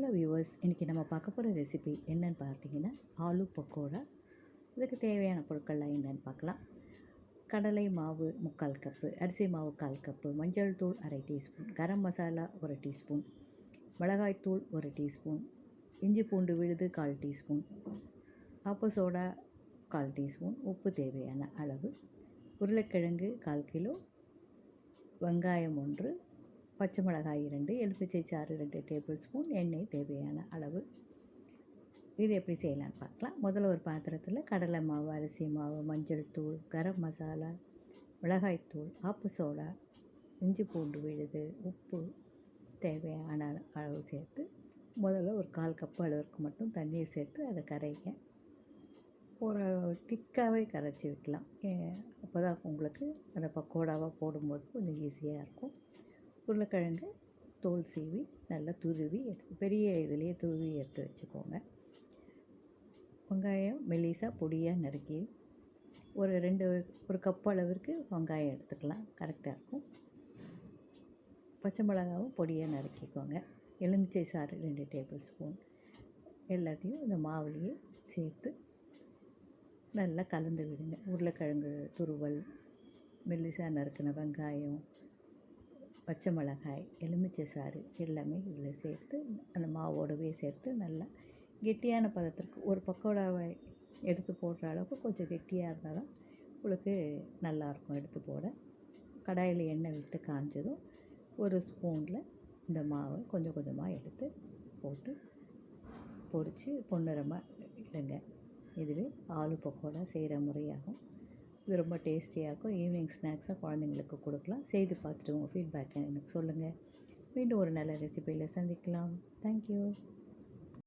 Hello viewers இன்றைக்கி நம்ம பார்க்க போகிற ரெசிபி என்னன்னு பார்த்தீங்கன்னா ஆலு பக்கோடா. இதுக்கு தேவையான பொருட்கள்லாம் என்னென்னு பார்க்கலாம். கடலை மாவு முக்கால் கப்பு அரிசி மாவு கால் கப்பு மஞ்சள் தூள் அரை டீஸ்பூன் கரம் மசாலா ஒரு டீஸ்பூன் மிளகாய்த்தூள் ஒரு டீஸ்பூன் இஞ்சி பூண்டு விழுது கால் டீஸ்பூன் ஆப்ப சோடா கால் டீஸ்பூன் உப்பு தேவையான அளவு உருளைக்கிழங்கு கால் கிலோ வெங்காயம் ஒன்று பச்சை மிளகாய் இரண்டு எலுமிச்சை சாறு ரெண்டு டேபிள் ஸ்பூன் எண்ணெய் தேவையான அளவு. இது எப்படி செய்யலான்னு பார்க்கலாம். முதல்ல ஒரு பாத்திரத்தில் கடலை மாவு அரிசி மாவு மஞ்சள் தூள் கரம் மசாலா மிளகாய்த்தூள் ஆப்பு சோடா இஞ்சி பூண்டு விழுது உப்பு தேவையான அளவு சேர்த்து முதல்ல ஒரு கால் கப்பு அளவுக்கு மட்டும் தண்ணீர் சேர்த்து அதை கரைங்க. ஒரு திக்காகவே கரைச்சி வைக்கலாம். அப்போ தான் உங்களுக்கு அந்த பக்கோடாவாக போடும்போது கொஞ்சம் ஈஸியாக இருக்கும். உருளைக்கிழங்கு தோல் சீவி நல்லா துருவி எடுத்து பெரிய இதுலேயே துருவி எடுத்து வச்சுக்கோங்க. வெங்காயம் மெல்லிசாக பொடியாக நறுக்கி ஒரு ரெண்டு ஒரு கப் அளவிற்கு வெங்காயம் எடுத்துக்கலாம். கரெக்டாக இருக்கும். பச்சை மிளகாவும் பொடியாக நறுக்கிக்கோங்க. எலுமிச்சை சாறு ரெண்டு டேபிள் ஸ்பூன். எல்லாத்தையும் இந்த மாவுலேயே சேர்த்து நல்லா கலந்து விடுங்க. உருளைக்கிழங்கு துருவல் மெல்லிசாக நறுக்கின வெங்காயம் பச்சை மிளகாய் எலுமிச்சை சாறு எல்லாமே இதில் சேர்த்து அந்த மாவோடவே சேர்த்து நல்லா கெட்டியான பதத்திற்கு ஒரு பக்கோடாவை எடுத்து போடுற அளவுக்கு கொஞ்சம் கெட்டியாக இருந்தால் தான் உங்களுக்கு நல்லாயிருக்கும் எடுத்து போட. கடாயில் எண்ணெய் விட்டு காஞ்சதும் ஒரு ஸ்பூனில் இந்த மாவை கொஞ்சம் கொஞ்சமாக எடுத்து போட்டு பொரித்து பொன்னிறமாக இடுங்க இதுவே ஆலு பக்கோடா செய்கிற முறையாகும். இது ரொம்ப டேஸ்டியாக இருக்கும். ஈவினிங் ஸ்நாக்ஸாக குழந்தைங்களுக்கு கொடுக்கலாம். செய்து பார்த்துட்டு உங்கள் ஃபீட்பேக்கை எனக்கு சொல்லுங்கள் மீண்டும் ஒரு நல்ல ரெசிபியில் சந்திக்கலாம். தேங்க்யூ